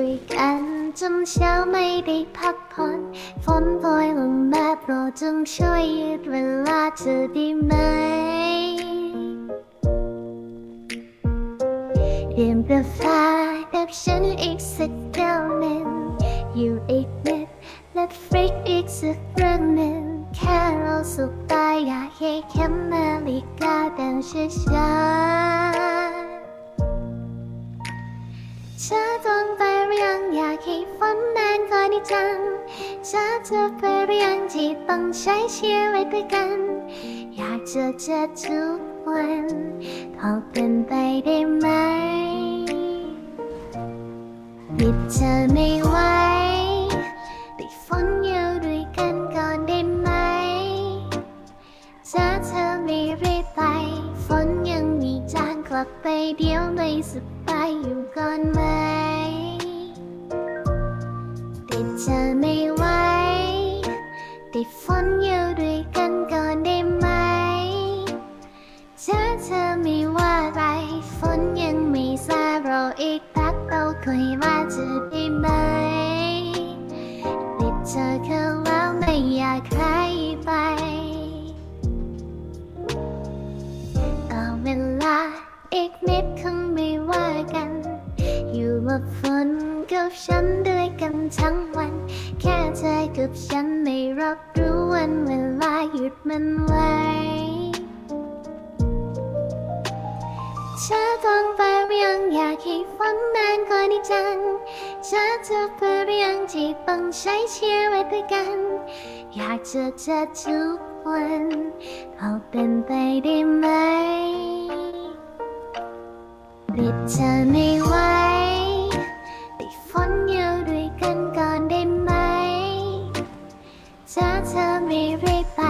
คุยกันจนเช้าไม่ได้พักผ่อนฝนโปรยลงมาโปรดจงช่วยยืดเวลาเธอได้ไหมเรียมกาแฟกับฉันอีกสักแก้วหนึ่งอยู่อีกนิดและฟริกอีกสักเรื่องหนึ่งแค่เราสุขตายอยากให้เข็มนาฬิกาดังช้าๆเธอต้อง ยังอยากให้ฝันนานก่อนที่จังเธอจะไปหรือยังที่ต้องใช้ชีวิตด้วยกัน อยากจะเจอทุกวันพอเป็นไปได้ไหมปิดเธอไม่ไหวปิดฝนอยู่ด้วยกันก่อนได้ไหมถ้าเธอไม่รีบไป ฝนยังมีจางกลับไปเดี๋ยวไม่สบายอยู่ก่อน ติดฝนอยู่ด้วยกันก่อนได้ไหมถ้าเธอไม่ว่าไรฝนยังไม่ซาเราอีกพักเราคุยว่าจะได้ไหมติดเธอเข้าแล้วไม่อยากให้ไปต่อเวลาอีกนิดคงไม่ว่ากัน อยู่มาฝน กับฉันด้วยกันทั้งวัน แค่เธอกับฉันไม่รับรู้วันเวลาหยุดมันไว้เธอต้องไปหรือยังอยากให้ฝันนานกว่านี้จังเธอจะไปหรือยังที่ต้องใช้ชีวิตด้วยกัน อยากจะเจอทุกวันพอเป็นไปได้ไหมปิดเธอไม่ไหว ไม่รีบไป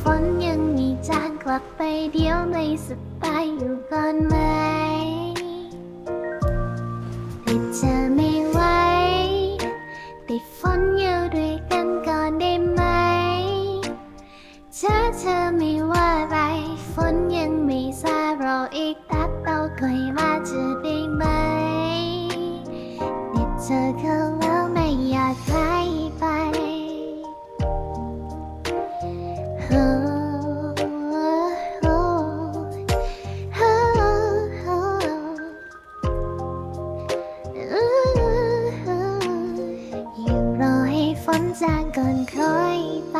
ฝนยังมีจางกลับไปเดี๋ยวไม่สบายอยู่ก่อนไหมติดเธอไม่ไหวติดฝนอยู่ด้วยกันก่อนได้ไหมถ้าเธอไม่ว่าไร ฝนยังไม่ซารออีกแป๊บเราคุยว่าจะได้ไหมติดเธอเข้า ฝนจางก่อนคอยไป